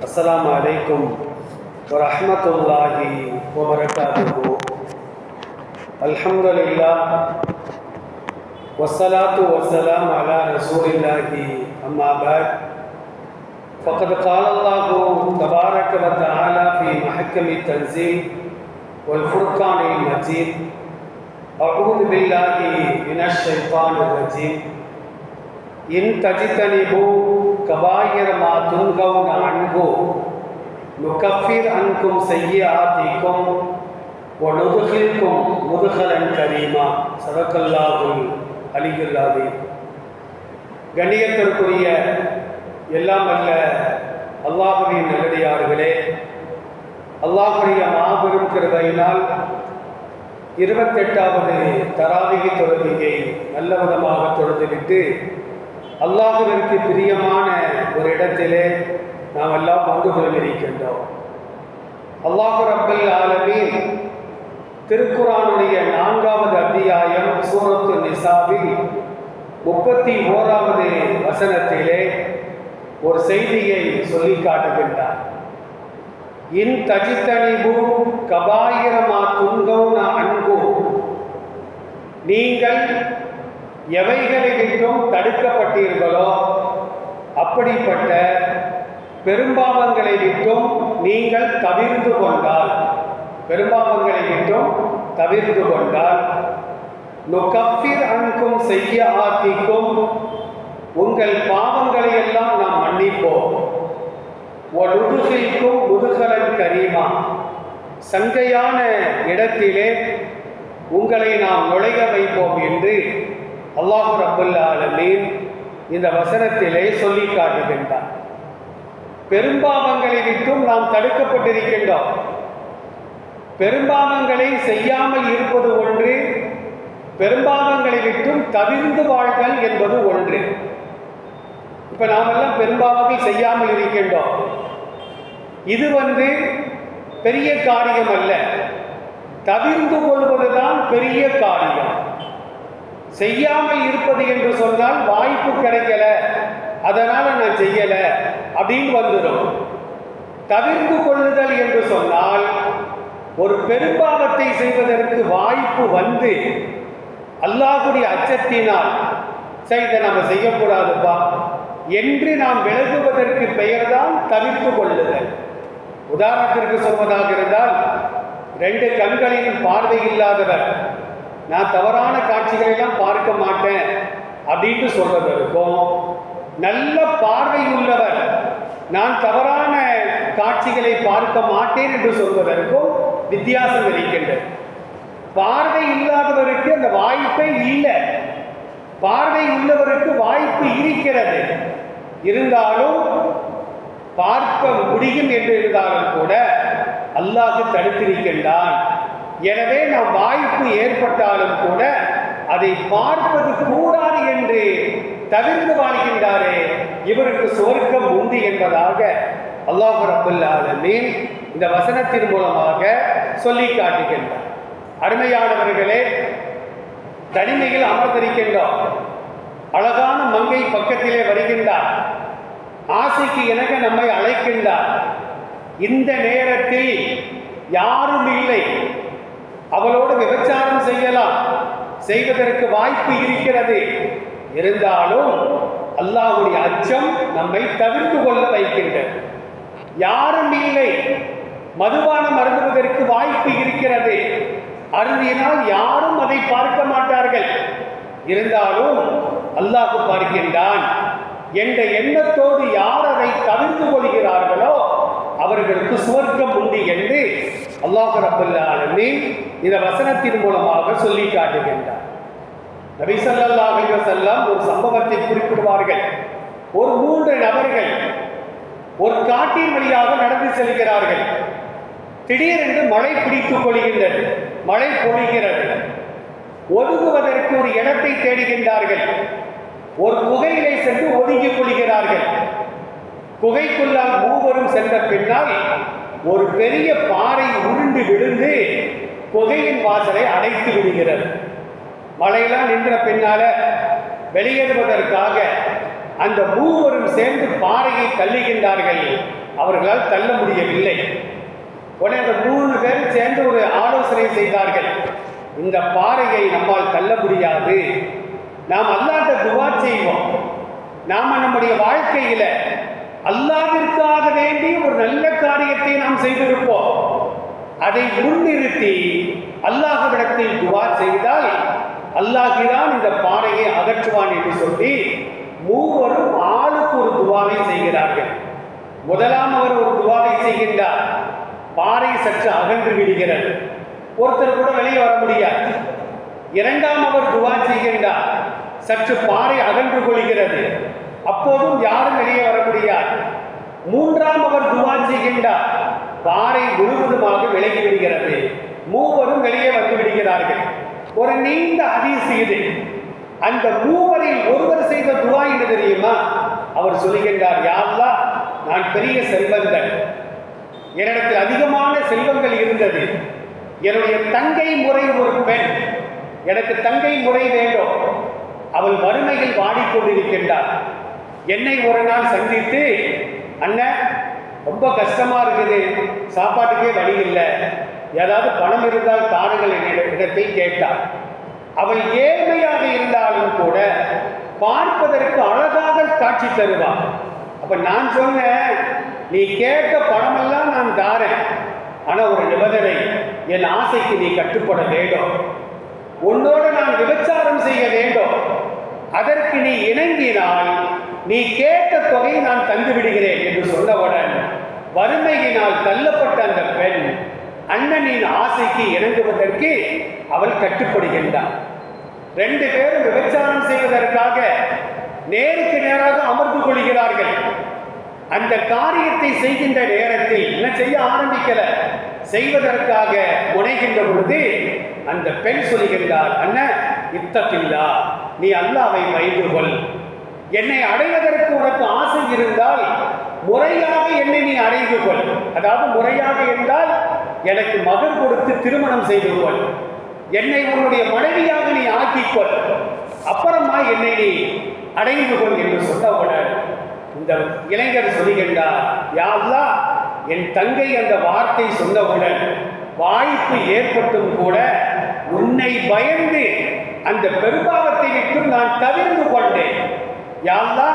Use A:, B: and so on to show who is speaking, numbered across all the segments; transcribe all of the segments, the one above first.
A: السلام عليكم ورحمة الله وبركاته. الحمد لله والصلاة والسلام على رسول الله. أما بعد فقد قال الله تبارك وتعالى في محكم التنزيل والفرقان المجيد أعوذ بالله من الشيطان الرجيم. إن تجتنبوا كبائر ما تنهون عنه نكفر عنكم سيئاتكم وندخلكم مدخلا كريما صدق الله العلي العظيم கண்ணியத்திற்குரிய எல்லாம் அல்ல அல்லாஹுவின் நல்லடியார்களே அல்லாஹுடைய மாபெரும் கிருபையினால் இருபத்தெட்டாவது தராவிகை தொழுகையை நல்ல விதமாக தொழுதுவிட்டு அல்லாஹுவிற்கு பிரியமான ஒரு இடத்திலே நாம் எல்லாம் பங்கு கொள்ளிருக்கின்றோம் அல்லாஹு ரப்பல் ஆலமீன் திருக்குறானுடைய நான்காவது அத்தியாயம் சூரத்து நிசாவில் முப்பத்தி ஓராவது வசனத்திலே ஒரு செய்தியை சொல்லி காட்டுகின்றார். இன் தஜித்தனிபு கபாயிரமா நான் அன்பு நீங்கள் எவைகளை விட்டும் தடுக்கப்பட்டீர்களோ அப்படிப்பட்ட பெரும்பாவங்களை விட்டும் நீங்கள் தவிர்த்து கொண்டால் பெரும்பாவங்களை விட்டும் தவிர்த்து கொண்டால் நுகப்பிர் அன்கும் செய்ய ஆத்திக்கும் உங்கள் பாவங்களை எல்லாம் நாம் மன்னிப்போம். ஒழுதுகிற்கும் முதுகலன் கரீமா. சங்கையான இடத்திலே உங்களை நாம் நுழைய வைப்போம் என்று அல்லாஹு ரபுல் ஆலமீன் இந்த வசனத்திலே சொல்லி காட்டுகின்றார். பெரும்பாவங்களை விட்டும் நாம் தடுக்கப்பட்டிருக்கின்றோம். பெரும்பாவங்களை செய்யாமல் இருப்பது ஒன்று பெரும்பாவங்களை விட்டும் தவிர்ந்து வாழ்தல் என்பது ஒன்று. இப்ப நாமெல்லாம் பெரும்பாவங்கள் செய்யாமல் இருக்கின்றோம். இது வந்து பெரிய காரியம் அல்ல. தவிர்ந்து கொள்வதுதான் பெரிய காரியம். செய்யாமல் இருப்பது என்று சொன்னால் வாய்ப்பு கிடைக்கல. அதனால நான் செய்யல. அப்படின்னு வந்துடும் தவிர்த்து கொள்ளுதல் என்று சொன்னால் ஒரு பெரும்பாவத்தை செய்வதற்கு வாய்ப்பு வந்து அல்லாஹுடைய அச்சத்தினால் சரி இதை நம்ம செய்யக்கூடாதுப்பா. என்று நாம் விலகுவதற்கு பெயர்தான் தவிர்த்து கொள்ளுதல். உதாரணத்திற்கு சொல்வதாக இருந்தால் ரெண்டு கண்களையும் பார்வை இல்லாதவர் நான் தவறான காட்சிகளை எல்லாம் பார்க்க மாட்டேன் அப்படின்ட்டு சொல்வதற்கும் நல்ல பார்வை உள்ளவர் நான் தவறான காட்சிகளை பார்க்க மாட்டேன் என்று சொல்வதற்கும் வித்தியாசம் இருக்கின்றது. பார்வை இல்லாதவருக்கு அந்த வாய்ப்பே இல்லை. பார்வை உள்ளவருக்கு வாய்ப்பு இருக்கிறது. இருந்தாலும் பார்க்க முடியும் என்று இருந்தாலும் கூட அல்லாஹு தடுத்திருக்கின்றான். எனவே நாம் வாய்ப்பு ஏற்பட்டாலும் கூட அதை பார்ப்பது கூடாது என்று தவிர்த்து வாழ்கின்றாரே. இவருக்கு சொர்க்கம் உண்டு என்பதாக அல்லாஹ் ரபுல்லாலமீன் இந்த வசனத்தின் மூலமாக சொல்லி காட்டுகின்றார். அருமையானவர்களே தனிமையில் அமர்ந்திருக்கின்றோம். அழகான மங்கை பக்கத்திலே வருகின்றார். ஆசைக்கு இணங்க நம்மை அழைக்கின்றார். இந்த நேரத்தில் யாரும் இல்லை. அவளோடு விபச்சாரம் செய்யலாம். செய்வதற்கு வாய்ப்பு இருக்கிறது. இருந்தாலும் அல்லாஹுடைய அச்சம் நம்மை தவிர்த்து கொள்ள வைக்கின்றது. யாரும் இல்லை. மதுபானம் அருந்துவதற்கு வாய்ப்பு இருக்கிறது. அருந்தினால் யாரும் அதை பார்க்க மாட்டார்கள். இருந்தாலும் அல்லாஹு பார்க்கின்றான். என்ற எண்ணத்தோடு யார் அதை தவிர்த்து கொள்கிறார்களோ அவர்களுக்கு சுவர்க்கம் உண்டு என்று அல்லாஹ் ரபுல்லாலுமே இந்த வசனத்தின் மூலமாக சொல்லி காட்டுகின்றார். நபி ஸல்லல்லாஹு ஒரு சம்பவத்தை குறிப்பிடுவார்கள். ஒரு மூன்று நபர்கள் ஒரு காட்டின் வழியாக நடந்து செல்கிறார்கள். திடீரென்று மழை பிடித்துக் கொள்கின்றது. மழை பொழிகிறது. ஒதுங்குவதற்கு ஒரு இடத்தை தேடுகின்றார்கள். ஒரு குகையிலே சென்று ஒதுங்கிக் கொள்கிறார்கள். குகைக்குள்ளால் மூவரும் சென்ற பின்னால் ஒரு பெரிய பாறை உருண்டு விழுந்து குகையின் வாசலை அடைத்து விடுகிறது. மழையெல்லாம் நின்ற பின்னால வெளியேறுவதற்காக அந்த மூவரும் சேர்ந்து பாறையை தள்ளுகின்றார்கள். அவர்களால் தள்ள முடியவில்லை. உடனே அந்த மூணு பேரும் சேர்ந்து ஒரு ஆலோசனை செய்தார்கள். இந்த பாறையை நம்மால் தள்ள முடியாது. நாம் அல்லாத துவா செய்வோம். நாம் நம்முடைய வாழ்க்கையில் அல்லாவிற்காக வேண்டி ஒரு நல்ல காரியத்தை நாம் செய்திருப்போம். அதை முன்னிறுத்தி அல்லாஹ்விடத்தில் துவா செய்தால் அல்லாஹிதான் இந்த பாறையை அகற்றுவான் என்று சொல்லி மூவரும் ஆளுக்கு ஒரு துவாவை செய்கிறார்கள். முதலாம் அவர் ஒரு துவாவை செய்கின்றார். பாறை சற்று அகன்று விடுகிறது. ஒருத்தர் கூட வெளியே வர முடியாது. இரண்டாம் அவர் துவா செய்கின்றார். சற்று பாறை அகன்று கொள்கிறது. அப்போதும் யாரும் வெளியே வர முடியாது. மூன்றாம் அவர் துவா செய்கின்றார். பாறை முழுவதுமாக விலகி விடுகிறது. மூவரும் வெளியே வந்து விடுகிறார்கள். ஒரு நீண்ட ஹதீஸ் இது. அந்த மூவரில் ஒருவர் செய்த துவா என்ன தெரியுமா? அவர் சொல்லுகின்றார் யாருலா நான் பெரிய செல்வந்தன். என்னிடத்தில் அதிகமான செல்வங்கள் இருந்தது. என்னுடைய தங்கை முறை ஒரு பெண். எனக்கு தங்கை முறை வேண்டும். அவள் வறுமையில் வாடிக்கொண்டிருக்கின்றார். என்னை ஒரு நாள் சந்தித்து அண்ணன் ரொம்ப கஷ்டமாக இருக்குது. சாப்பாட்டுக்கே வழி இல்லை. ஏதாவது பணம் இருந்தால் தாருங்கள் என்னிடத்தில் கேட்டார் அவள் ஏழ்மையாக இருந்தாலும் கூட பார்ப்பதற்கு அழகாக காட்சி தருவாள். அப்போ நான் சொன்னேன் நீ கேட்ட பணமெல்லாம் நான் தாரேன். ஆனால் ஒரு நிபந்தனை என் ஆசைக்கு நீ கட்டுப்பட வேண்டும். உன்னோடு நான் விபச்சாரம் செய்ய வேண்டும். அதற்கு நீ இணங்கினால் நீ கேட்ட தொகையை நான் தந்து விடுகிறேன் என்று சொன்னவுடன் வறுமையினால் தள்ளப்பட்ட அந்த பெண் அண்ணனின் ஆசைக்கு இணங்குவதற்கு அவள் கட்டுப்படுகின்றாள். ரெண்டு பேரும் விபச்சாரம் செய்வதற்காக நேருக்கு நேராக அமர்ந்து கொள்கிறார்கள். அந்த காரியத்தை செய்கின்ற நேரத்தில் என்ன செய்ய ஆரம்பிக்கல? செய்வதற்காக முனைகின்ற பொழுது அந்த பெண் சொல்கின்றார் அண்ணன் இத்தப்பில்லா நீ அல்லாவை வைத்து கொள். என்னை அடைவதற்கு உனக்கு ஆசை இருந்தால் முறையாக என்னை நீ அடைந்து கொள். அதாவது முறையாக இருந்தால் எனக்கு மகன் கொடுத்து திருமணம் செய்து கொள். என்னை உன்னுடைய மனைவியாக நீ ஆக்கிக்கொள் அப்புறமா என்னை நீ அடைந்து கொள் என்று சொன்னவுடன் இந்த இளைஞர் சொல்லுகின்றார் யாவ்லா என் தங்கை அந்த வார்த்தை சொன்னவுடன் வாய்ப்பு ஏற்பட்டும் கூட உன்னை பயந்து அந்த பெருபாவத்தை விட்டு நான் தவிர்ந்து கொண்டேன். யாழ்லா?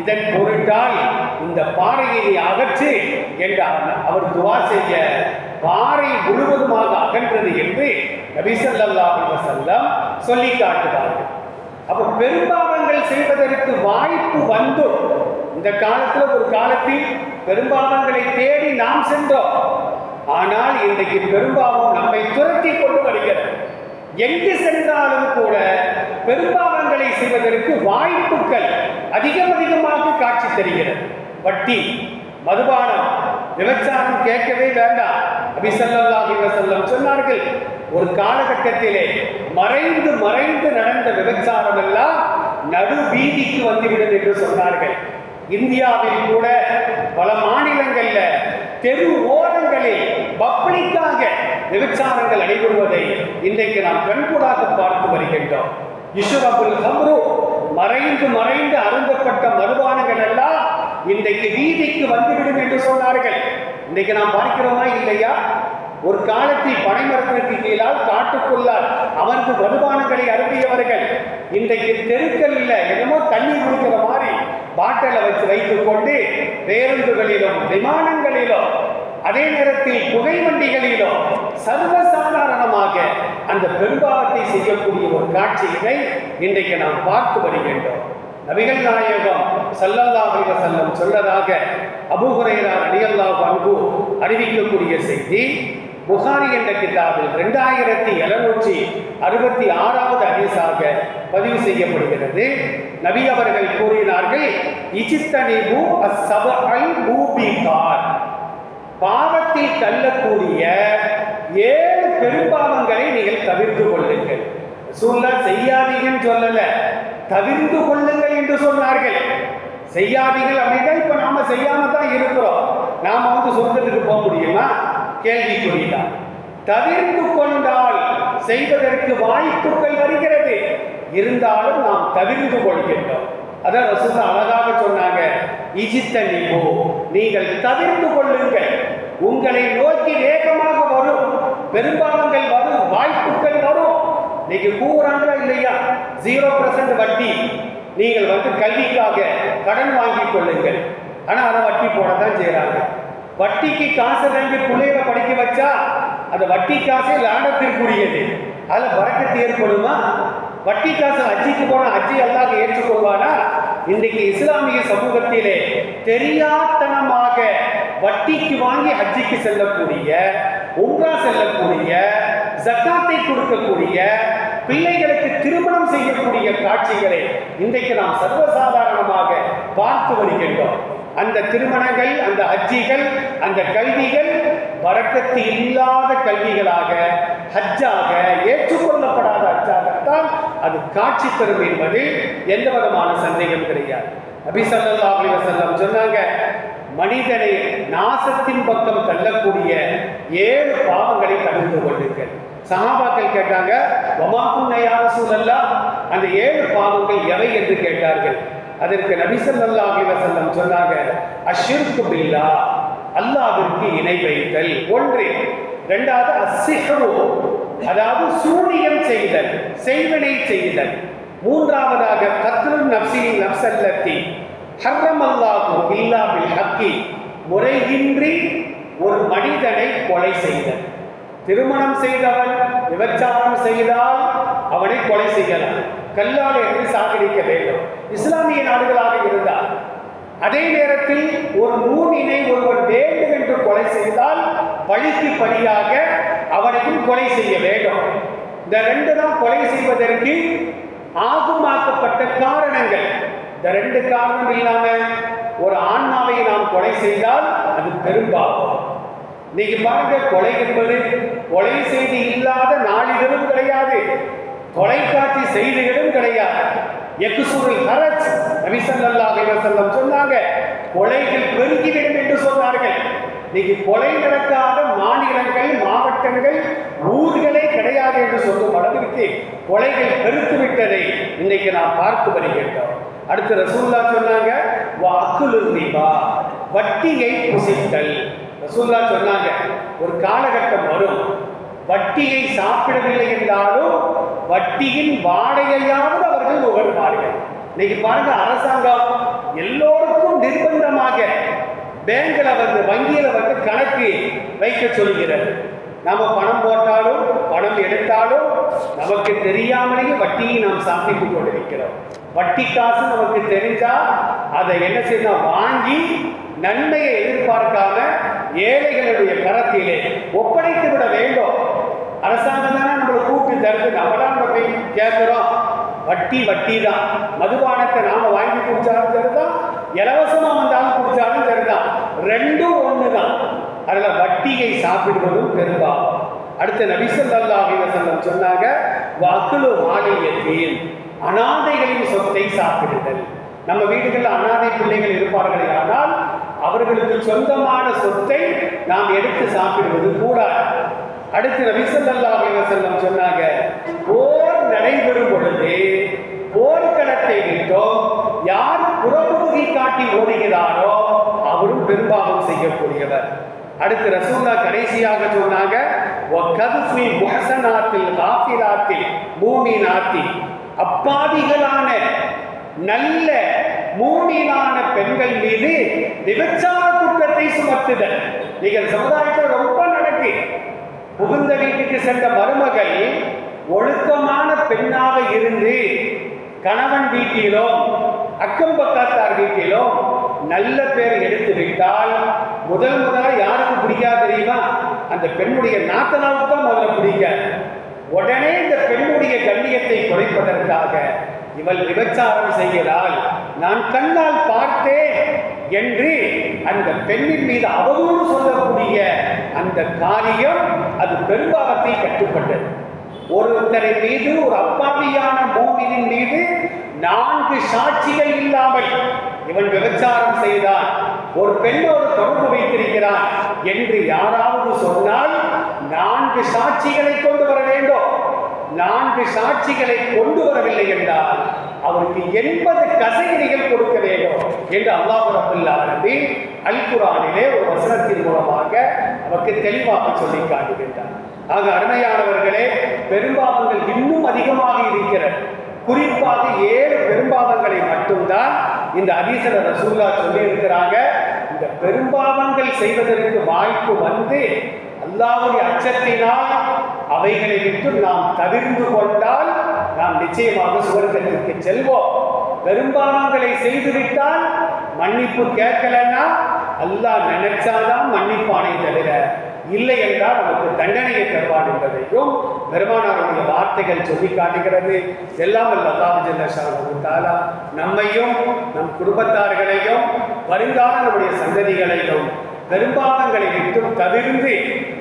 A: இதன் பொருட்டால் இந்த பாறையை அகற்று என்று அவர் துவா செய்ய பாறை முழுவதுமாக அகன்றது என்று நபிசல்லா செல்லம் சொல்லி காட்டுவார்கள். அப்போ பெரும்பாவங்கள் செய்வதற்கு வாய்ப்பு வந்தும். இந்த காலத்தில் ஒரு காலத்தில் பெரும்பாவங்களை தேடி நாம் சென்றோம். ஆனால் இன்றைக்கு பெரும்பாவம் நம்மை துரத்தி கொண்டு வருகிறது. எங்கு சென்றாலும் கூட பெரும்பாவங்களை செய்வதற்கு வாய்ப்புகள் அதிகம் அதிகமாக காட்சி தருகிறது. வட்டி மதுபானம் விபச்சாரம் கேட்கவே வேண்டாம். அபிசல்லாஹி வசல்லம் சொன்னார்கள் ஒரு காலகட்டத்திலே மறைந்து மறைந்து நடந்த விபச்சாரம் எல்லாம் நடு வீதிக்கு வந்துவிடும் என்று சொன்னார்கள். இந்தியாவில் கூட பல மாநிலங்கள் தெரு ஓரங்களில் பப்ளிக்காக விபச்சாரங்கள் நடைபெறுவதை இன்றைக்கு நாம் கண்கூடாக பார்த்து வருகின்றோம். இஷ்ரபுல் ஹம்ரு மறைந்து மறைந்து அருந்தப்பட்ட மதுபானங்கள் எல்லாம் இன்றைக்கு வீதிக்கு வந்துவிடும் என்று சொன்னார்கள். இன்றைக்கு நாம் பார்க்கிறோமா இல்லையா? ஒரு காலத்தில் பனைமரத்திற்கு கீழால் காட்டுக்குள்ளால் அமர்ந்து வருமானங்களை அருந்தியவர்கள் இன்றைக்கு தெருக்கல்ல என்னமோ தண்ணி குடிக்கிற மாதிரி பாட்டில வச்சு வைத்துக் கொண்டு பேருந்துகளிலும் விமான அதே நேரத்தில் புகை வண்டிகளிலும் சர்வசாதாரணமாக அந்த பெரும்பாவத்தை செய்யக்கூடிய ஒரு காட்சியினை இன்றைக்கு நாம் பார்த்து வருகின்றோம். நபிகள் நாயகம் ஸல்லல்லாஹு செல்லம் வஸல்லம் சொல்லதாக அபூ ஹுரைரா ரலியல்லாஹு அறிவிக்கக்கூடிய செய்தி புகாரி என்ற கிதாபில் ரெண்டாயிரத்தி எழுநூற்றி அறுபத்தி ஆறாவது அதிசாக பதிவு செய்யப்படுகிறது. நபி அவர்கள் கூறினார்கள் இஜித்தனிபு அஸ்ஸபஅல் மூபிகாத் கார் தள்ளக்கூடிய ஏழு பெரும்பாவங்களை நீங்கள் தவிர்த்து கொள்ளுங்கள். சூழ்நிலை செய்யாதீங்கன்னு சொல்லல. தவிர்த்து கொள்ளுங்கள் என்று சொன்னார்கள். செய்யாதீர்கள் அப்படின்னா இப்ப நாம செய்யாம தான் இருக்கிறோம். நாம வந்து சொர்க்கத்துக்கு போக முடியுமா? கேள்விக்குறிதான் தவிர்த்து கொண்டால் செய்வதற்கு வாய்ப்புகள் வருகிறது. இருந்தாலும் நாம் தவிர்த்து கொள்கின்றோம். அதான் ரசூலா அழகாக சொன்னாங்க. இஜித்த நீங்கள் தவிர்த்து உங்களை நோக்கி வேகமாக வரும். பெரும்பாலங்கள் வரும். வாய்ப்புகள் வரும். நீங்க கூறாங்களா இல்லையா? ஜீரோ பர்சன்ட் வட்டி. நீங்கள் வந்து கல்விக்காக கடன் வாங்கிக் கொள்ளுங்கள். ஆனா அதை வட்டி போட தான் செய்யறாங்க வட்டிக்கு காசு தங்கி பிள்ளைகளை படிக்க வச்சா அந்த வட்டி காசே லாடத்திற்குரியது அதுல வரக்கத்து ஏற்படுமா? வட்டி காசு அஜிக்கு போன அஜி அல்லாஹ் ஏற்றுக்கொள்வானா? இன்றைக்கு இஸ்லாமிய சமூகத்திலே தெரியாத்தனமாக வட்டி ஹஜ்ஜிக்கு செல்லக்கூடிய உம்ரா செல்லக்கூடிய ஜக்காத்தை கொடுக்கக்கூடிய பிள்ளைகளுக்கு திருமணம் செய்யக்கூடிய காட்சிகளை இன்றைக்கு நாம் சர்வசாதாரணமாக பார்த்து வருகின்றோம். அந்த திருமணங்கள் அந்த ஹஜ்ஜிகள் அந்த கல்விகள் வரக்கத்து இல்லாத கல்விகளாக ஹஜ்ஜாக ஏற்றுக்கொள்ளப்படாத ஹஜ்ஜாகத்தான் அது காட்சி தரும் என்பதில் எந்த விதமான சந்தேகம் கிடையாது. அபிசல்லா செல்லம் சொன்னாங்க மனிதனை நாசத்தின் பக்கம் தள்ளக்கூடிய ஏழு பாவங்களை தவிர்த்து கொள்ளுங்கள் சகாபாக்கள் கேட்டாங்க வமாக்கும் யார சூழல்லா அந்த ஏழு பாவங்கள் எவை என்று கேட்டார்கள். அதற்கு நபி ஸல்லல்லாஹு சொன்னாங்க அஷ்ஷிர்கு பில்லா அல்லாவிற்கு இணை வைத்தல். ஒன்று. ரெண்டாவது அசிஹரு அதாவது சூனியம் செய்தல் செய்வனை செய்தல். மூன்றாவதாக கத்ருன் நப்சி நப்சல்லத்தி ஹர்ரம் அல்லாஹு ஹக்கி. முறையின்றி ஒரு மனிதனை கொலை செய்தல் திருமணம் செய்தவன் விபச்சாரம் செய்தால் அவனை கொலை செய்யலாம். கல்லால் என்று சாகடிக்க வேண்டும். இஸ்லாமிய நாடுகளாக இருந்தால். அதே நேரத்தில் ஒரு மூமினை ஒருவர் வேண்டும் என்று கொலை செய்தால் பழிக்கு பழியாக அவனையும் கொலை செய்ய வேண்டும். இந்த ரெண்டு தான் கொலை செய்வதற்கு ஆகுமாக்கப்பட்ட காரணங்கள். இந்த ரெண்டு காரணம் இல்லாம ஒரு ஆன்மாவை நாம் கொலை செய்தால் அது பெரும்பாவம் இன்னைக்கு பாருங்க கொலை என்பது கொலை செய்தி இல்லாத நாளிதழும் கிடையாது. தொலைக்காட்சி செய்திகளும் கிடையாது. எக்குசுருள் ஹரஜ் நபி ஸல்லல்லாஹு அலைஹி சொன்னாங்க கொலைகள் பெருகிவிடும் என்று சொன்னார்கள். இன்னைக்கு கொலை நடக்காத மாநிலங்கள் மாவட்டங்கள் ஊர்களே கிடையாது என்று சொல்லும் அளவிற்கு கொலைகள் பெருத்து விட்டதை இன்னைக்கு நாம் பார்த்து வருகின்றோம். அடுத்து ரசூல்லா சொன்னாங்க வாக்குலு ரிபா வட்டியை புசித்தல். ரசூல்லா சொன்னாங்க ஒரு காலகட்டம் வரும். வட்டியை சாப்பிடவில்லை என்றாலும் வட்டியின் வாடகையாவது அவர்கள் நுகர்வார்கள். இன்னைக்கு பாருங்க அரசாங்கம் எல்லோருக்கும் நிர்பந்தமாக பேங்கில் வந்து வங்கியில் வந்து கணக்கு வைக்க சொல்கிறது நாம் பணம் போட்டாலும் பணம் எடுத்தாலும் நமக்கு தெரியாமலேயே வட்டியை நாம் சாப்பிட்டு கொண்டிருக்கிறோம். வட்டி காசு நமக்கு தெரிஞ்சா அதை என்ன செய்யணும் வாங்கி நன்மையை எதிர்பார்க்காம ஏழைகளுடைய கரத்திலே ஒப்படைத்து விட வேண்டும். அரசாங்கம் தானே நம்மளை கூப்பிட்டு தருது. நம்மளாம் நம்ம போய் கேட்கிறோம் வட்டி வட்டி தான். மதுபானத்தை நாம வாங்கி குடிச்சாலும் சரிதான் இலவசமா வந்தாலும் குடிச்சாலும் சரிதான் ரெண்டும் ஒன்று தான் அதில் வட்டியை சாப்பிடுவதும் பெரும்பாலும். அடுத்த நபிசல்லா அலிவசல்லம் சொன்னாங்க வாக்குலு மானியத்தையும் அனாதைகளின் சொத்தை சாப்பிடுதல் நம்ம வீடுகளில் அனாதை பிள்ளைகள் இருப்பார்களே ஆனால் அவர்களுக்கு சொந்தமான சொத்தை நாம் எடுத்து சாப்பிடுவது கூடாது. அடுத்து நபிசல்லா செல்லம் சொன்னாங்க போர் நடைபெறும் பொழுது போர்க்களத்தை விட்டோம் யார் புறமுகி காட்டி ஓடுகிறாரோ அவரும் பெரும்பாவம் செய்யக்கூடியவர். அடுத்து ரசூல்லா கடைசியாக சொன்னாங்க வகதுஃபி முஹசனாத்தில் காஃபிராத்தில் மூமினாத்தில். அப்பாவிகளான நல்ல மூமியிலான பெண்கள் மீது விபச்சார குற்றத்தை சுமத்துதல். நீங்கள் சமுதாயத்தில் ரொம்ப நடக்கு புகுந்த வீட்டுக்கு சென்ற மருமகள் ஒழுக்கமான பெண்ணாக இருந்து கணவன் வீட்டிலோ அக்கம் பக்கத்தார் வீட்டிலோ நல்ல பேர் எடுத்து விட்டால் முதல் முதலாக யாருக்கு பிடிக்காது தெரியுமா? அந்த பெண்ணுடைய நாத்தனாவுக்கு தான் முதல்ல பிடிக்காது. உடனே இந்த பெண்ணுடைய கண்ணியத்தை குறைப்பதற்காக இவள் விபச்சாரம் செய்கிறாள். நான் கண்ணால் பார்த்தேன் என்று அந்த பெண்ணின் மீது அவதூறு சொல்லக்கூடிய அந்த காரியம் அது பெரும்பாவத்தை கட்டுப்பட்டது. ஒருத்தரை மீது ஒரு அப்பாவியான மூமினின் மீது நான்கு சாட்சிகள் இல்லாமல் இவன் விபச்சாரம் செய்தான் ஒரு பெண்ணோடு தொடர்பு வைத்திருக்கிறான் என்று யாராவது சொன்னால் நான்கு சாட்சிகளை கொண்டு வர வேண்டும். நான்கு சாட்சிகளை கொண்டு வரவில்லை என்றால் அவருக்கு எண்பது கசையடிகள் கொடுக்க வேண்டும் என்று அல்லாஹு ரபுல் அல்குரானிலே ஒரு வசனத்தின் மூலமாக நமக்கு தெளிவாக சொல்லி காட்டுகின்றார். ஆக அருமையானவர்களே பெரும்பாவங்கள் இன்னும் அதிகமாக இருக்கிறது. குறிப்பாக ஏழு பெரும்பாவங்களை மட்டும்தான் இந்த அதிசர ரசூல்லா சொல்லி இருக்கிறாங்க இந்த பெரும்பாவங்கள் செய்வதற்கு வாய்ப்பு வந்து அல்லாவுடைய அச்சத்தினால் அவைகளை விட்டு நாம் தவிர்ந்து கொண்டால் நாம் நிச்சயமாக சுவர்க்கத்திற்கு செல்வோம். பெரும்பாவங்களை செய்துவிட்டால் மன்னிப்பு கேட்கலன்னா அல்லாஹ் நினைச்சால்தான் மன்னிப்பானை தவிர இல்லை என்றால் நமக்கு தண்டனையை தருவான் என்பதையும் பெருமானாருடைய வார்த்தைகள் சொல்லி காட்டுகிறது. எல்லாம் வல்ல நம்மையும் நம் குடும்பத்தார்களையும் வருங்கால நம்முடைய சந்ததிகளையும் பெரும்பாலங்களை விட்டும் தவிர்ந்து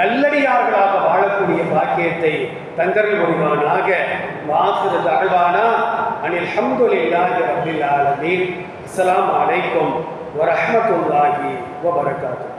A: நல்லடியார்களாக வாழக்கூடிய பாக்கியத்தை தந்தரில் முடிவானாக வாசுது தாழ்வானா அனில் ஹம்துலில்லாஹி ரப்பில் ஆலமீன். அஸ்ஸலாமு அலைக்கும் வரஹ்மத்துல்லாஹி வபரகாத்துஹு.